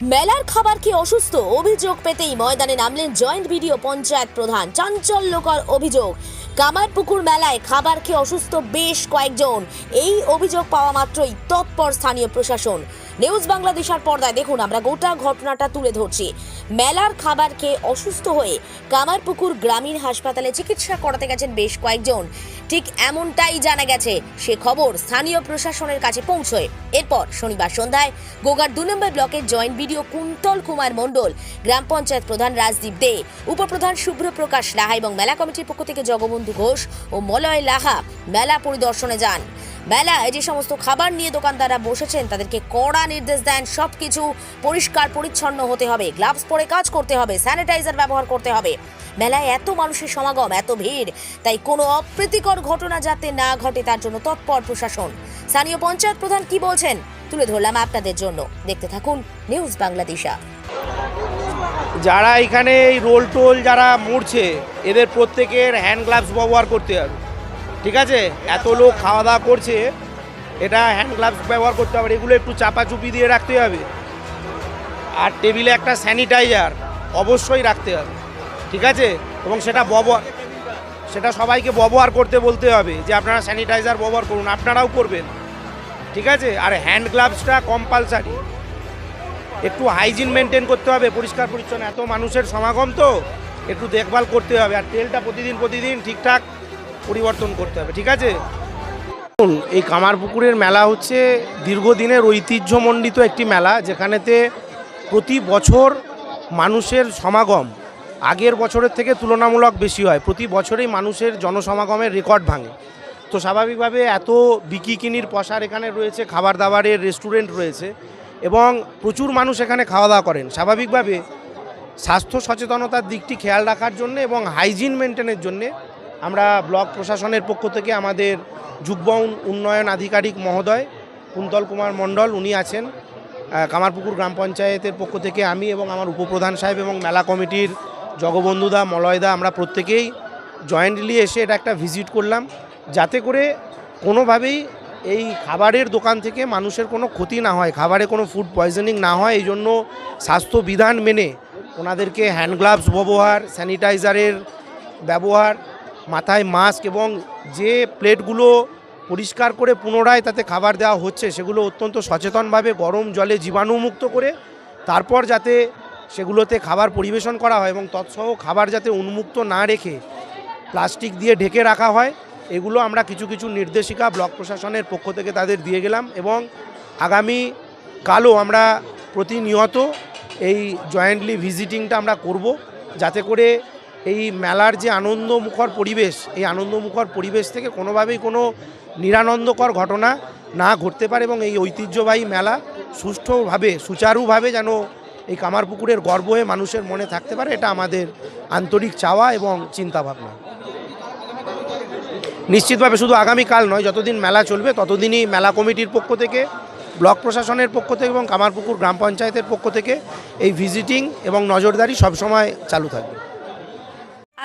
মেলার খাবার কি অসুস্থ। অভিযোগ পেতেই ময়দানে নামলেন জয়েন্ট ভিডিও পঞ্চায়েত প্রধান। চাঞ্চল্যকর অভিযোগ। কামারপুকুর মেলায় খাবার খেয়ে অসুস্থ বেশ কয়েকজন। এই অভিযোগ পাওয়া মাত্রই তৎপর স্থানীয় প্রশাসন। নিউজ বাংলাদেশের পর্দায় দেখুন, আমরা গোটা ঘটনাটা তুলে ধরছি। মেলার খাবার খেয়ে অসুস্থ হয়ে কামারপুকুর গ্রামীণ হাসপাতালে চিকিৎসা করাতে গেছেন বেশ কয়েকজন। ঠিক এমনটাই জানা গেছে, সে খবর স্থানীয় প্রশাসনের কাছে পৌঁছয়। এরপর শনিবার সন্ধ্যায় গোগার দু নম্বর ব্লকের জয়েন্ট বিডিও কুন্তল কুমার মণ্ডল, গ্রাম পঞ্চায়েত প্রধান রাজদীপ দে, উপপ্রধান শুভ্র প্রকাশ লাহা এবং মেলা কমিটির পক্ষ থেকে জগবন্ধু ঘোষ ও মলয় লাহা মেলা পরিদর্শনে যান। মেলায় যে সমস্ত খাবার নিয়ে দোকানদাররা বসেছেন, তাদেরকে কড়া নির্দেশ দেন, সবকিছু পরিষ্কার পরিচ্ছন্ন হতে হবে গ্লাভস পরে কাজ করতে হবে স্যানিটাইজার ব্যবহার করতে হবে। মেলায় এত মানুষের সমাগম, এত ভিড়, তাই কোনো অপ্রীতিকর ঘটনা যাতে না ঘটে তার জন্য তৎপর প্রশাসন। স্থানীয় পঞ্চায়েত প্রধান কি বলছেন? তুলে ধরলাম আপনাদের জন্য। দেখতে থাকুন নিউজ বাংলাদেশা। যারা এখানে এই রোল টোল যারা মরছে, এদের প্রত্যেকের হ্যান্ড গ্লাভস ব্যবহার করতে হবে। ঠিক আছে? এত লোক খাওয়া দাওয়া করছে, এটা হ্যান্ড গ্লাভস ব্যবহার করতে হবে, এগুলো একটু চাপাচুপি দিয়ে রাখতে হবে। আর টেবিলে একটা স্যানিটাইজার অবশ্যই রাখতে হবে, ঠিক আছে? এবং সেটা ব্যবহার, সেটা সবাইকে ব্যবহার করতে বলতে হবে যে, আপনারা স্যানিটাইজার ব্যবহার করুন, আপনারাও করবেন, ঠিক আছে? আর হ্যান্ড গ্লাভসটা কম্পালসারি একটু হাইজিন মেনটেন করতে হবে পরিষ্কার পরিচ্ছন্ন এত মানুষের সমাগম তো, একটু দেখভাল করতে হবে, আর তেলটা প্রতিদিন প্রতিদিন ঠিকঠাক পরিবর্তন করতে হবে, ঠিক আছে? এই কামারপুকুরের মেলা হচ্ছে দীর্ঘদিনের ঐতিহ্যমণ্ডিত একটি মেলা, যেখানেতে প্রতি বছর মানুষের সমাগম আগের বছরের থেকে তুলনামূলক বেশি হয়। প্রতি বছরেই মানুষের জনসমাগমের রেকর্ড ভাঙে। তো স্বাভাবিকভাবে এত বিকিকিনির পসার এখানে রয়েছে খাবার দাবারের রেস্টুরেন্ট রয়েছে এবং প্রচুর মানুষ এখানে খাওয়া দাওয়া করেন। স্বাভাবিকভাবে স্বাস্থ্য সচেতনতার দিকটি খেয়াল রাখার জন্য এবং হাইজিন মেনটেনের জন্য আমরা ব্লক প্রশাসনের পক্ষ থেকে আমাদের যুগ্ম উন্নয়ন আধিকারিক মহোদয়, কুন্তল কুমার মণ্ডল উনি আছেন কামারপুকুর গ্রাম পঞ্চায়েতের পক্ষ থেকে আমি এবং আমার উপপ্রধান সাহেব এবং মেলা কমিটির জগবন্ধুদা মলয়দা আমরা প্রত্যেকেই জয়েন্টলি এসে এটা একটা ভিজিট করলাম, যাতে করে কোনোভাবেই এই খাবারের দোকান থেকে মানুষের কোনো ক্ষতি না হয়, খাবারে কোনো ফুড পয়জনিং না হয়, এই জন্য স্বাস্থ্যবিধান মেনে ওনাদেরকে হ্যান্ড গ্লাভস ব্যবহার স্যানিটাইজারের ব্যবহার মাথায় মাস্ক এবং যে প্লেটগুলো পরিষ্কার করে পুনরায় তাতে খাবার দেওয়া হচ্ছে, সেগুলো অত্যন্ত সচেতনভাবে গরম জলে জীবাণুমুক্ত করে তারপর যাতে সেগুলোতে খাবার পরিবেশন করা হয় এবং তৎসহ খাবার যাতে উন্মুক্ত না রেখে প্লাস্টিক দিয়ে ঢেকে রাখা হয়, এগুলো আমরা কিছু কিছু নির্দেশিকা ব্লক প্রশাসনের পক্ষ থেকে তাদের দিয়ে গেলাম এবং আগামী কালও আমরা প্রতিনিয়ত এই জয়েন্টলি ভিজিটিংটা আমরা করব, যাতে করে এই মেলার যে আনন্দমুখর পরিবেশ, এই আনন্দমুখর পরিবেশ থেকে কোনোভাবেই কোনো নিরানন্দকর ঘটনা না ঘটতে পারে এবং এই ঐতিহ্যবাহী মেলা সুষ্ঠুভাবে, সুচারুভাবে যেন এই কামারপুকুরের গর্ব হয়ে মানুষের মনে থাকতে পারে, এটা আমাদের আন্তরিক চাওয়া এবং চিন্তাভাবনা। নিশ্চিতভাবে শুধু আগামীকাল নয়, যতদিন মেলা চলবে, ততদিনই মেলা কমিটির পক্ষ থেকে, ব্লক প্রশাসনের পক্ষ থেকে এবং কামারপুকুর গ্রাম পঞ্চায়েতের পক্ষ থেকে এই ভিজিটিং এবং নজরদারি সবসময় চালু থাকবে।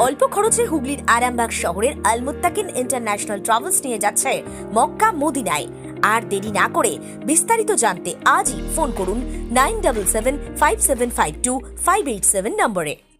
অল্প খরচে হুগলির আরামবাগ শহরের আলমুত্তাকিন ইন্টারন্যাশনাল ট্রাভেলস নিয়ে যাচ্ছে মক্কা মদিনায়। আর দেরি না করে বিস্তারিত জানতে আজই ফোন করুন nine double seven five seven five two five eight seven নম্বরে।